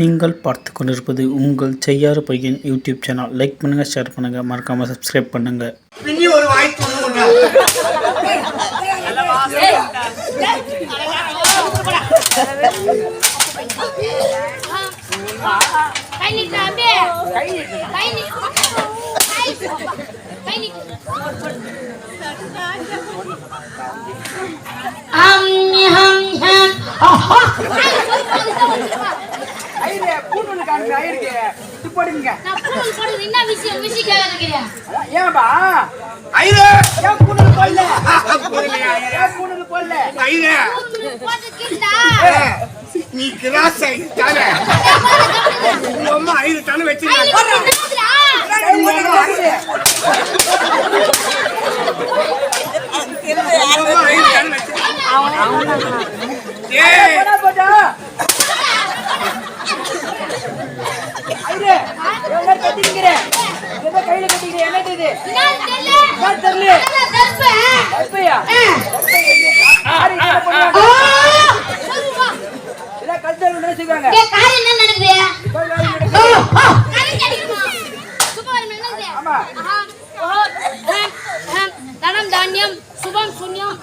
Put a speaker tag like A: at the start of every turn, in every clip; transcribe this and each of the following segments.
A: நீங்கள் பார்த்து கொண்டிருப்பது உங்கள் செய்யாறு பையன் யூடியூப் சேனல். லைக் பண்ணுங்க ஷேர் பண்ணுங்க. மறக்காம சப்ஸ்கிரைப்
B: பண்ணுங்க.
C: கை நீட்டு அப்படியே கை நீட்டு கை கை நீட்டு ஹம்
D: ஏன்பா?
B: ஐயே
D: ஏன் பூணூல் போடல? ஏன் பூணூல் போடல?
B: ஐயே நீ கிராஸ் ஆகிட்டானே உங்க அம்மா ஐదు தானே வச்சிருக்காங்க
D: கையில கட்டிக்கிறீங்க. என்னது இது? என்ன கல்ச்சர் செய்வாங்க. நடக்குது. ஆமா.
C: தனம் தானியம் சுபம் சுன்யம்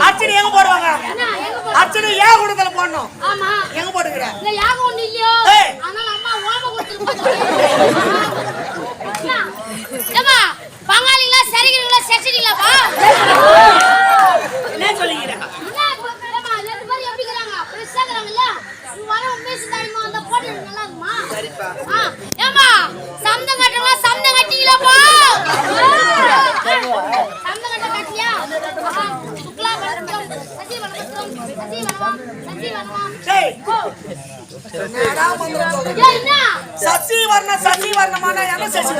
E: அர்ச்சனை எங்க போடுவாங்க? அர்ச்சனை ஏன் குடத்துல போடணும். எங்க போட்டுக்கிற?
C: இல்ல யாகம் ஒண்ணு இல்லையோ. அதனால அம்மா ஓம கொடுத்துருப்பாங்க சசி
E: வர்ணம்? சசி வர்ணமான என்ன சசி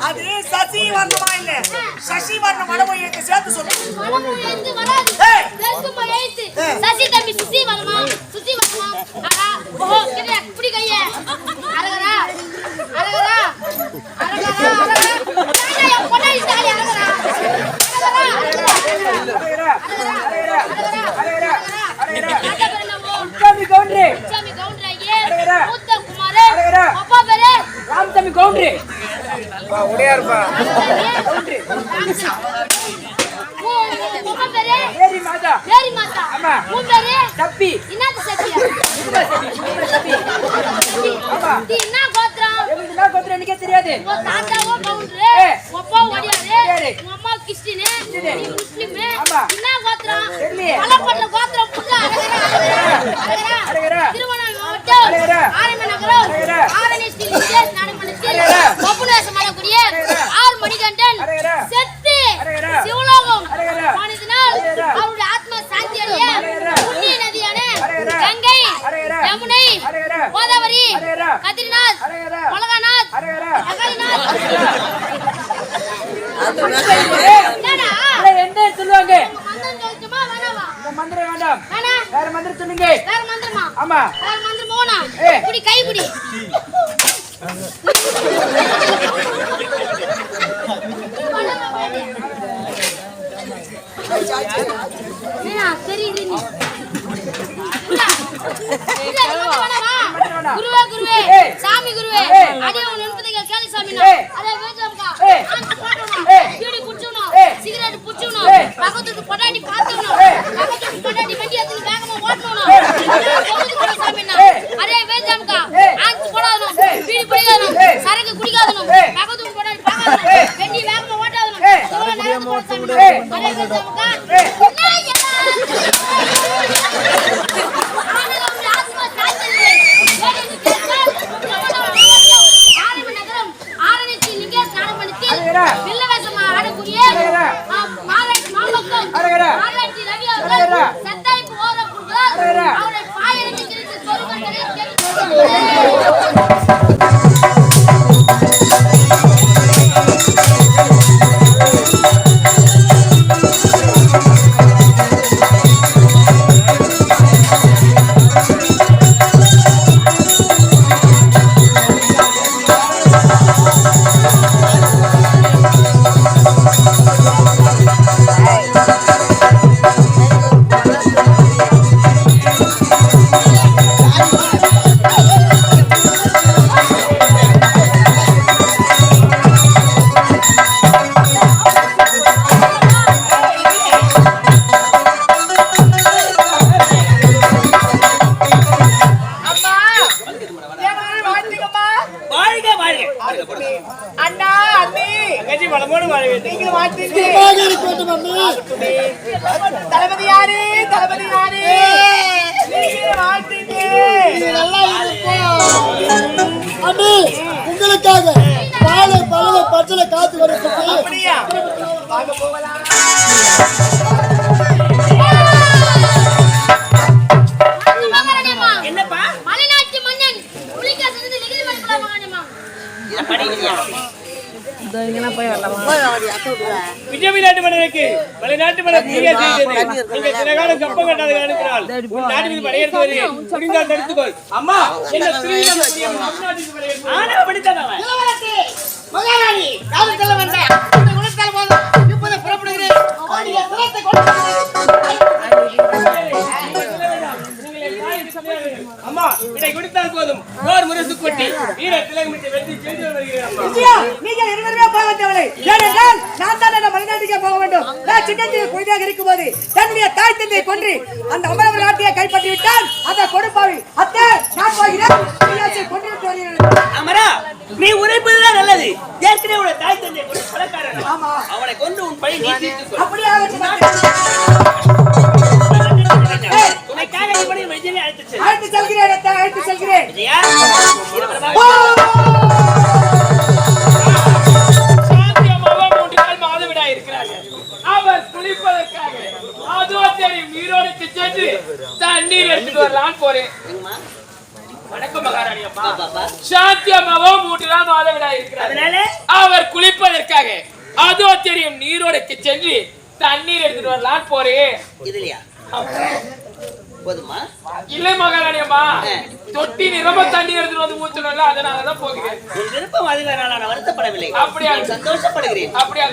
E: அது சசி வர்ணமா? இல்ல சசி வர்ணம் சேர்த்து சொல்லு
C: சசி தம்பி சுசி வரமா சுசி வரமா கிட்ட பேரு
D: ஏரி மாதா
C: மேரி மாதா
D: ஆமா.
C: உன் பேரு
D: தப்பி
C: என்னது சத்தியா
D: தப்பி ஆமா.
C: இது என்ன கோத்திரம்
D: எங்களுக்கு என்ன கோத்திரம் எனக்கே தெரியாது
C: உங்க தாத்தாவோ கவுண்டரு
D: ஏய்.
C: உங்க அப்பா ஒடியாரு
D: ஒடியாரு.
C: உங்க அம்மா கிறிஸ்டினு
D: கிறிஸ்டினு.
C: நீ முஸ்லிமு
D: ஆமா.
C: என்ன கோத்திரம்
D: தெரியலையே.
C: பலப்பட்ட கோத்திரம்
D: எந்த சொல்லுவாங்க?
C: மந்திரம்
D: வேண்டாம்.
C: வேணா.
D: வேற மந்திரம் சொல்லுங்க.
C: வேற மந்திரமா?
D: ஆமா.
C: வேற மந்திரம் போனா?
D: ஏய்.
C: புடி கை புடி தெரியுது நீ. குருவே, குருவே. சாமி குருவே. அடியே உன் நிமித்தத்துக்கு கேளு.
D: ஏய்.
C: அதே.
D: ஏய்.
C: பீடி குடிச்சுக்கணும்.
D: ஏய்.
C: சிகரெட் புடிச்சுக்கணும்.
D: ஏய்.
C: பக்கத்து வீட்டு பொண்டாட்டி வண்டி எடுத்துன்னு வேகமா ஓட்டணும்.
D: ஏய்.
C: அதே.
D: ஏய்.
C: ஆன்ஸ் போடாதணும். பீடி பிடிக்காதணும். சரக்கு குடிக்காதணும். பொண்டாட்டி. வண்டி வேகமா ஓட்டாதணும். அதே.
F: அண்ணே உங்களுக்காக பாலை பழலை பச்சலை காத்து வரதுக்கு
D: அப்படியா? வாங்க போகலாம்.
C: மகாராணியம்மா
D: என்னப்பா?
C: மலைநாட்டு மன்னன். நெகிழி மலைக்குள்ள மகாராணியம்மா
G: விஜயநாட்டு மன்னனுக்கு மலைநாட்டு மன்னர் பிரியா செய்தது நீங்க சில காலம் கப்பம் கட்டாத காரணத்தினால் உன் நாட்டு மீது படையெடுத்து வருகிறேன் முடிந்தால் தடுத்துக்கொள். அம்மா என்ன ஸ்ரீரங்கம் தமிழ்நாட்டுக்கு படையெடுத்து
D: ஆனா படித்தான்
B: மகாராணி யாரும் சொல்ல வேண்டாம் இந்த குணத்தால் போதும். இப்போது புறப்படுகிறேன். அவனுடைய சிரத்தை கொண்டு
G: அம்மா இதை குடித்தால் போதும். போர் முரசு கொட்டி வீர திலகமிட்டு வெற்றி செய்து வருகிறேன் அம்மா
D: விஜயா, நீங்கள் இருவருமே போக தேவையில்லை. ஏனென்றால் நான் தான் அந்த மலைநாட்டுக்கே போக வேண்டும். நான் சின்னஞ்சிறு குழந்தையாக இருக்கும்போது தன்னுடைய தாய் தந்தையை கொன்று அந்த அமரவர் நாட்டையே கைப்பற்றி விட்டால் அந்த கொடுப்பாவி அத்தை நான் போகிறேன் கொண்டு.
H: அமரா நீ உரைப்பதுதான் நல்லது ஏற்கனவே உன தாய் தந்தை கொண்டு பணக்காரன்
D: ஆமா
H: அவனை கொண்டு உன் பழி நீ.
D: அப்படியே
G: எடுத்துட்டு வரலான்னு போறேன். வணக்கம் மகாராணி அம்மா மாதவிடாய் இருக்கிறார்.
H: அதனால?
G: அவர் குளிப்பதற்காக அதோ தெரியும் நீரோடைக்கு சென்று தண்ணீர் எடுத்துட்டு வரலான்னு போறேன்.
H: இதுலயா? போதுமா?
G: இல்லை மகாராணி அம்மா தொட்டி நிரம்ப தண்ணீர் எடுத்துட்டு வந்து ஊத்தணும்ல அதனாலதான் போகிறேன்
H: உன் விருப்பம் அதுதான் நான் வருத்தப்படவில்லை.
G: அப்படியா?
H: சந்தோஷப்படுகிறேன்
G: அப்படியா?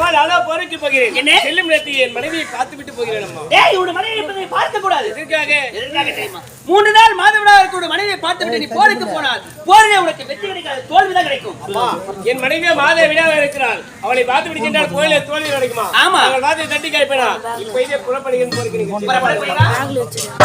G: அம்மா நானா போரைக்கு போகிறேன்.
H: என்ன?
G: செல்லும் நேரத்தில் என் மனைவியை பார்த்து விட்டு போகிறேன் அம்மா.
H: டேய் உன் மனைவி இருப்பதை பார்க்க கூடாது
G: எதற்காக?
H: எதற்காக தெரியுமா? மூன்று நாள் மாதவிடா இருக்கிற மனைவியை பார்த்து விட்டு நீ போருக்கு போனால் போரிலே உனக்கு வெற்றி கிடைக்காது தோல்விதான் கிடைக்கும்.
G: என் மனைவியே மாத விடாம இருக்கிறாள். அவளை பார்த்து விடுகின்றால் கோயில தோல்வி கிடைக்குமா?
H: ஆமா.
G: அவள் வார்த்தை தட்டி கேட்பேனா இப்ப இதே புறப்படுகிறேன் போருக்கு நீங்க
H: புறப்பட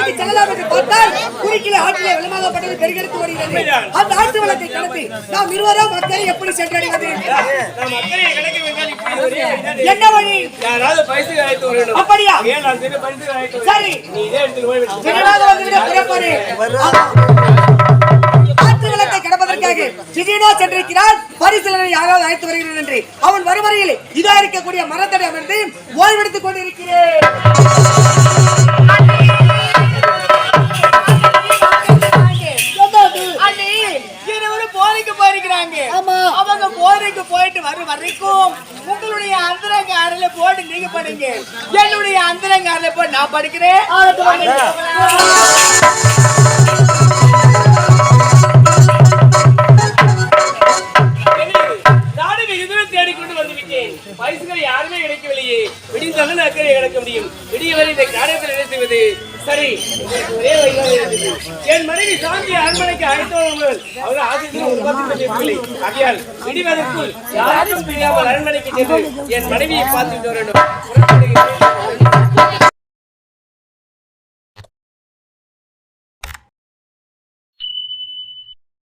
D: மலை நாட்டுக்கு செல்லலாம் என்று பார்த்தால் குறுக்கிலே ஆற்றிலே வெள்ளமாகப்பட்டது பெருகெடுத்து ஓடுகிறது. அந்த ஆற்று வெள்ளத்தை கடந்து நாம் இருவரும் மக்களை எப்படி சென்றடைவது. என்ன வழி? அப்படியா? சரி. கடப்பதற்காக சிஜினோ பரிசீலனை யாராவது அழைத்து வருகிறேன் என்று. அவன் வரும் வரையில் இதா இருக்கக்கூடிய மரத்தடை அமர்ந்து ஓய்வெடுத்துக் கொண்டிருக்கிறேன்.
B: போருக்கு போயிட்டு வரும் வரைக்கும் உங்களுடைய அந்தரங்க அறையில போட்டு நீங்க படிங்க என்னுடைய அந்தரங்க அறையில போட்டு நான் படிக்கிறேன்.
G: யாருமே கிடைக்கவில்லையே. விடிந்தாலும் அக்கறை கிடைக்க முடியும். விடிய வரை இந்த காரியத்தில் நினைத்து விட்டது சரி. ஒரே வழியாக இருக்குது. என் மனைவி சாந்தி அரண்மனைக்கு அழைத்தவர்கள் அவர் ஆசிரியர்கள் அடியால் ஆகையால் விடுவதற்குள் யாரும் தெரியாமல் அரண்மனைக்கு சென்று என் மனைவியை பார்த்துட்டு வர வேண்டும்.